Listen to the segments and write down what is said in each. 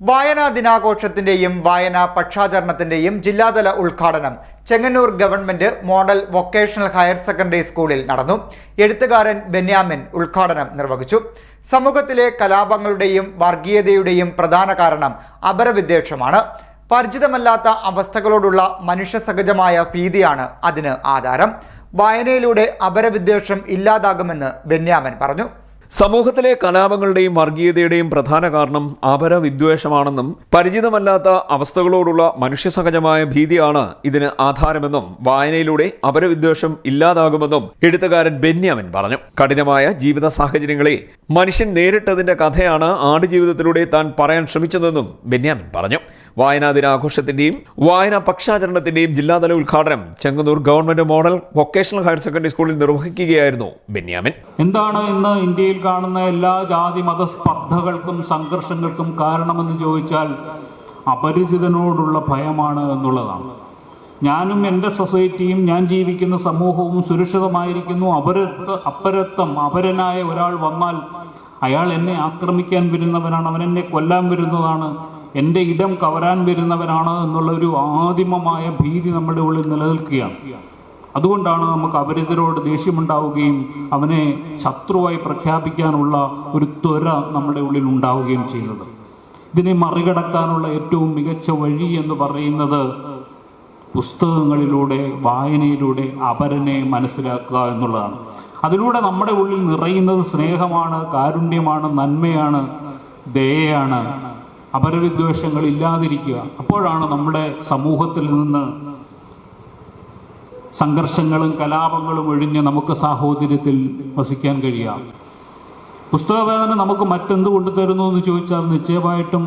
വായനാ ദിനാഘോഷത്തിന്റെയും വായനാ പക്ഷാചരണത്തിന്റെയും ജില്ലാതല ഉദ്ഘാടനം Chengannur government model vocational higher secondary സ്കൂളിൽ നടന്നു. എഴുത്തുകാരൻ ബെന്യാമിൻ ഉദ്ഘാടനം നിർവഹിച്ചു. സമൂഹത്തിലെ കലാപങ്ങളുടെയും വർഗീയതയുടെയും പ്രധാന കാരണം അപരവിദ്വേഷമാണ്. പരിചിതമല്ലാത്ത അവസ്ഥകളോടുള്ള മനുഷ്യസഹജമായ ഭീതിയാണ് അതിന് ആധാരം. വായനയിലൂടെ അപരവിദ്വേഷം ഇല്ലാതാകുമെന്ന് ബെന്യാമൻ പറഞ്ഞു. സമൂഹത്തിലെ കലാപങ്ങളുടെയും വർഗീയതയുടെയും പ്രധാന കാരണം അപരവിദ്വേഷമാണെന്നും പരിചിതമല്ലാത്ത അവസ്ഥകളോടുള്ള മനുഷ്യസഹജമായ ഭീതിയാണ് ഇതിന് ആധാരമെന്നും വായനയിലൂടെ അപരവിദ്വേഷം ഇല്ലാതാകുമെന്നും എഴുത്തുകാരൻ ബെന്യാമിൻ പറഞ്ഞു. കഠിനമായ ജീവിത സാഹചര്യങ്ങളെ മനുഷ്യൻ നേരിട്ടതിന്റെ കഥയാണ് ആടുജീവിതത്തിലൂടെ താൻ പറയാൻ ശ്രമിച്ചതെന്നും ബെന്യാമിൻ പറഞ്ഞു. വായനാ ദിനാഘോഷത്തിന്റെയും വായനാ പക്ഷാചരണത്തിന്റെയും ജില്ലാതല ഉദ്ഘാടനം Chengannur government model vocational higher secondary സ്കൂളിൽ നിർവഹിക്കുകയായിരുന്നു ബെന്യാമിൻ. എന്താണ് ഇന്ന് ഇന്ത്യയിൽ കാണുന്ന എല്ലാ ജാതി മത സ്പർദ്ധകൾക്കും സംഘർഷങ്ങൾക്കും കാരണമെന്ന് ചോദിച്ചാൽ അപരിചിതനോടുള്ള ഭയമാണ് എന്നുള്ളതാണ്. ഞാനും എന്റെ സൊസൈറ്റിയും ഞാൻ ജീവിക്കുന്ന സമൂഹവും സുരക്ഷിതമായിരിക്കുന്നു. അപരത്വ അപരത്വം അപരനായ ഒരാൾ വന്നാൽ അയാൾ എന്നെ ആക്രമിക്കാൻ വരുന്നവനാണ് അവൻ എന്നെ കൊല്ലാൻ വരുന്നതാണ്. എന്റെ ഇടം കവരാൻ വരുന്നവനാണ് എന്നുള്ള ഒരു ആദിമമായ ഭീതി നമ്മുടെ ഉള്ളിൽ നിലനിൽക്കുകയാണ്. അതുകൊണ്ടാണ് നമുക്ക് അപരിതരോട് ദേഷ്യമുണ്ടാവുകയും അവനെ ശത്രുവായി പ്രഖ്യാപിക്കാനുള്ള ഒരു ത്വര നമ്മുടെ ഉള്ളിൽ ഉണ്ടാവുകയും ചെയ്യുന്നത്. ഇതിനെ മറികടക്കാനുള്ള ഏറ്റവും മികച്ച വഴി എന്ന് പറയുന്നത് പുസ്തകങ്ങളിലൂടെ വായനയിലൂടെ അപരനെ മനസ്സിലാക്കുക എന്നുള്ളതാണ്. അതിലൂടെ നമ്മുടെ ഉള്ളിൽ നിറയുന്നത് സ്നേഹമാണ് കാരുണ്യമാണ് നന്മയാണ് ദയയാണ്. അപരവിദ്വേഷങ്ങൾ ഇല്ലാതിരിക്കുക അപ്പോഴാണ് നമ്മുടെ സമൂഹത്തിൽ നിന്ന് സംഘർഷങ്ങളും കലാപങ്ങളും ഒഴിഞ്ഞ് നമുക്ക് സാഹോദര്യത്തിൽ വസിക്കാൻ കഴിയാം പുസ്തകവേദന നമുക്ക് മറ്റെന്ത് കൊണ്ടുതരുന്നു എന്ന് ചോദിച്ചാൽ നിശ്ചയമായിട്ടും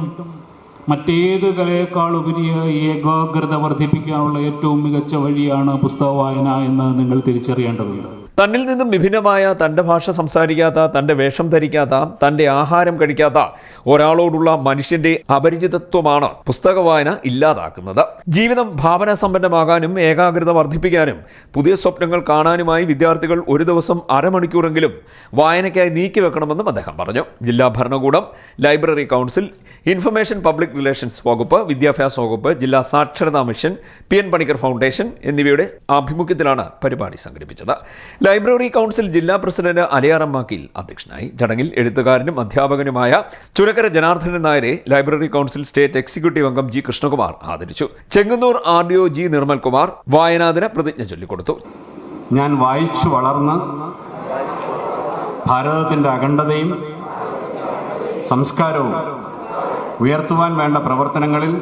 മറ്റേത് കലയേക്കാൾ ഉപരിയായി ഏകാഗ്രത വർദ്ധിപ്പിക്കാനുള്ള ഏറ്റവും മികച്ച വഴിയാണ് പുസ്തക വായന എന്ന് നിങ്ങൾ തിരിച്ചറിയേണ്ടതുണ്ട്. തന്നിൽ നിന്നും വിഭിന്നമായ തന്റെ ഭാഷ സംസാരിക്കാത്ത തന്റെ വേഷം ധരിക്കാത്ത തന്റെ ആഹാരം കഴിക്കാത്ത ഒരാളോടുള്ള മനുഷ്യന്റെ അപരിചിതത്വമാണ് പുസ്തക വായന ഇല്ലാതാക്കുന്നത്. ജീവിതം ഭാവന സമ്പന്നമാകാനും ഏകാഗ്രത വർദ്ധിപ്പിക്കാനും പുതിയ സ്വപ്നങ്ങൾ കാണാനുമായി വിദ്യാർത്ഥികൾ ഒരു ദിവസം അരമണിക്കൂറെങ്കിലും വായനയ്ക്കായി നീക്കി വെക്കണമെന്നും അദ്ദേഹം പറഞ്ഞു. ജില്ലാ ഭരണകൂടം library council information public relations വകുപ്പ് വിദ്യാഭ്യാസ വകുപ്പ് ജില്ലാ സാക്ഷരതാ mission P N Panicker foundation എന്നിവയുടെ ആഭിമുഖ്യത്തിലാണ് പരിപാടി സംഘടിപ്പിച്ചത്. ലൈബ്രറി കൗൺസിൽ ജില്ലാ പ്രസിഡന്റ് അലിയാറം മാക്കിൽ അധ്യക്ഷനായി. ചടങ്ങിൽ എഴുത്തുകാരനും അധ്യാപകനുമായ ചുരക്കര ജനാർദ്ദനൻ നായരെ ലൈബ്രറി കൗൺസിൽ സ്റ്റേറ്റ് എക്സിക്യൂട്ടീവ് അംഗം ജി കൃഷ്ണകുമാർ ആദരിച്ചു. Chengannur R D O G Nirmalkumar വായനാദിന പ്രതിജ്ഞ ചൊല്ലിക്കൊടുത്തു. ഞാൻ വായിച്ചു വളർന്ന് ഭാരതത്തിന്റെ അഖണ്ഡതയും സംസ്കാരവും ഉയർത്തുവാൻ വേണ്ട പ്രവർത്തനങ്ങളിൽ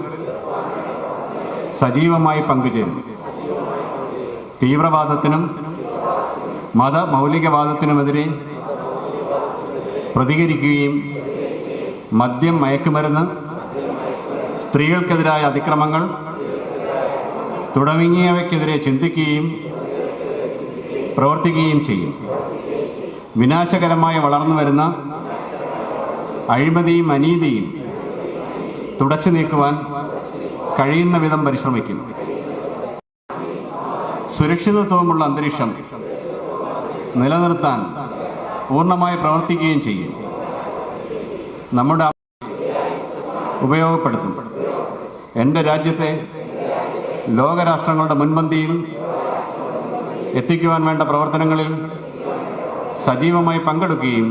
സജീവമായി പങ്കുചേരും തീവ്രവാദത്തിനും മതമൗലികവാദത്തിനുമെതിരെ പ്രതികരിക്കുകയും മദ്യം മയക്കുമരുന്ന് സ്ത്രീകൾക്കെതിരായ അതിക്രമങ്ങൾ തുടങ്ങിയവയ്ക്കെതിരെ ചിന്തിക്കുകയും പ്രവർത്തിക്കുകയും ചെയ്യും. വിനാശകരമായി വളർന്നു വരുന്ന അഴിമതിയും അനീതിയും തുടച്ചു നീക്കുവാൻ കഴിയുന്ന വിധം പരിശ്രമിക്കും സുരക്ഷിതത്വമുള്ള അന്തരീക്ഷം നിലനിർത്താൻ പൂർണമായി പ്രവർത്തിക്കുകയും ചെയ്യും. നമ്മുടെ ഉപയോഗപ്പെടുത്തും. എന്റെ രാജ്യത്തെ ലോകരാഷ്ട്രങ്ങളുടെ മുൻപന്തിയിൽ എത്തിക്കുവാൻ വേണ്ട പ്രവർത്തനങ്ങളിൽ സജീവമായി പങ്കെടുക്കുകയും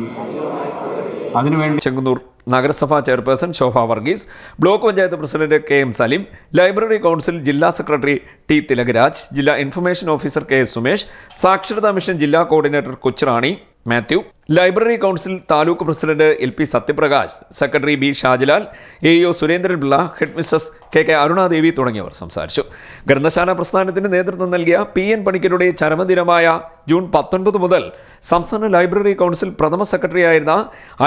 അതിനുവേണ്ടി ചെങ്ങന്നൂർ. നഗരസഭാ chairperson Shobha Varghese block panchayat president K M Saleem library council ജില്ലാ സെക്രട്ടറി ടി തിലകരാജ് ജില്ലാ information officer K S Sumesh സാക്ഷരതാ മിഷൻ ജില്ലാ coordinator Kochurani Mathew. Library council taluk president L P Sathyaprakash secretary B Shajilal A O Surendranpillai head Mrs K K Arunadevi തുടങ്ങിയവർ സംസാരിച്ചു. ഗ്രന്ഥശാല പ്രസ്ഥാനത്തിന് നേതൃത്വം നൽകിയ പി എൻ പണിക്കരുടെ ചരമദിനമായ ജൂൺ പത്തൊൻപത് മുതൽ സംസ്ഥാന ലൈബ്രറി കൗൺസിൽ പ്രഥമ സെക്രട്ടറിയായിരുന്ന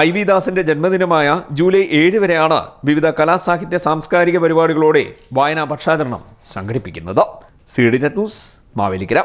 ഐ വി ദാസിന്റെ ജന്മദിനമായ ജൂലൈ ഏഴ് വരെയാണ് വിവിധ കലാസാഹിത്യ സാംസ്കാരിക പരിപാടികളോടെ വായനാ പക്ഷാചരണം സംഘടിപ്പിക്കുന്നത്. C D news Mavelikara.